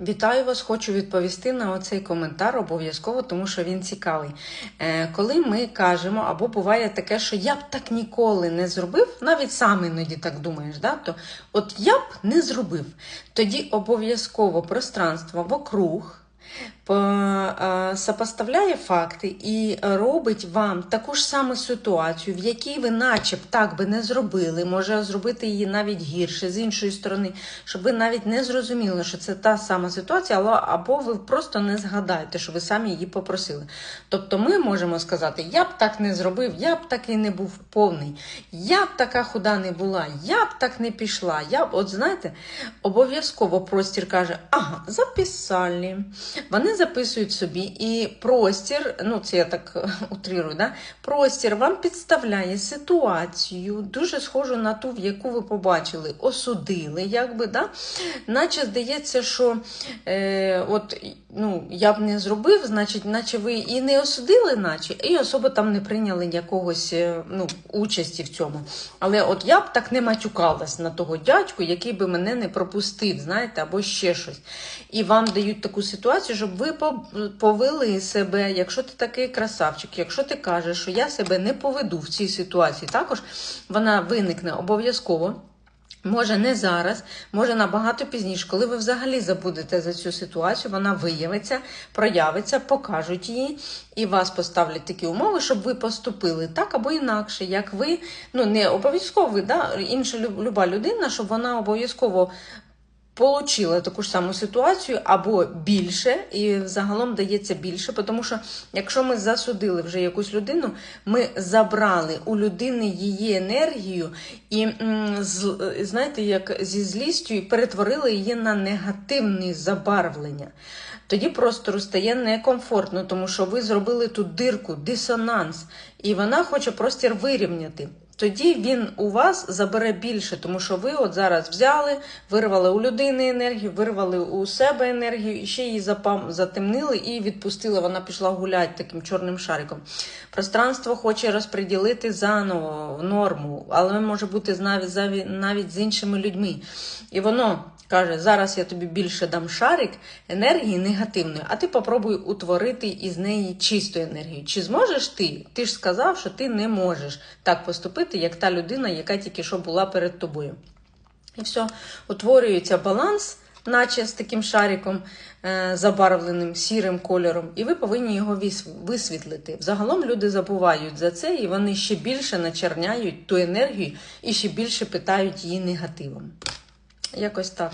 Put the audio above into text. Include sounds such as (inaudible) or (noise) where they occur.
Вітаю вас, хочу відповісти на оцей коментар обов'язково, тому що він цікавий. Е, коли ми кажемо, або буває таке, що я б так ніколи не зробив, навіть сам іноді так думаєш, да? то от я б не зробив. Тоді обов'язково пространство вокруг сопоставляє факти і робить вам таку ж саму ситуацію, в якій ви наче б так би не зробили, може зробити її навіть гірше з іншої сторони, щоб ви навіть не зрозуміли, що це та сама ситуація, або ви просто не згадаєте, що ви самі її попросили. Тобто ми можемо сказати, я б так не зробив, я б такий не був повний, я б така худа не була, я б так не пішла. Я б, от знаєте, обов'язково простір каже, ага, записали. Вони записують собі, і простір, ну це я так е, (laughs) утрирую, да? простір вам підставляє ситуацію, дуже схожу на ту, в яку ви побачили, осудили, якби, да? наче здається, що е, от, ну, я б не зробив, значить, наче ви і не осудили, наче, і особо там не прийняли якогось е, ну, участі в цьому. Але от я б так не матюкалась на того дядьку, який би мене не пропустив, знаєте, або ще щось. І вам дають таку ситуацію, щоб ви повели себе, якщо ти такий красавчик, якщо ти кажеш, що я себе не поведу в цій ситуації, також вона виникне обов'язково. Може, не зараз, може набагато пізніше, коли ви взагалі забудете за цю ситуацію, вона виявиться, проявиться, покажуть її, і вас поставлять такі умови, щоб ви поступили так або інакше, як ви, ну не обов'язково да, інша лю- люба людина, щоб вона обов'язково Получила таку ж саму ситуацію або більше, і загалом дається більше, тому що якщо ми засудили вже якусь людину, ми забрали у людини її енергію і знаєте, як зі злістю перетворили її на негативне забарвлення. Тоді простору стає некомфортно, тому що ви зробили тут дирку, дисонанс, і вона хоче простір вирівняти. Тоді він у вас забере більше, тому що ви от зараз взяли, вирвали у людини енергію, вирвали у себе енергію, і ще її запам, затемнили і відпустили. Вона пішла гуляти таким чорним шариком. Пространство хоче розподілити заново в норму, але може бути навіть, з іншими людьми. І воно каже: зараз я тобі більше дам шарик енергії негативної, а ти попробуй утворити із неї чисту енергію. Чи зможеш ти? Ти ж сказав, що ти не можеш так поступити, як та людина, яка тільки що була перед тобою. І все, утворюється баланс, наче з таким шариком е, забарвленим сірим кольором, і ви повинні його висвітлити. Загалом люди забувають за це, і вони ще більше начерняють ту енергію і ще більше питають її негативом. Якось так.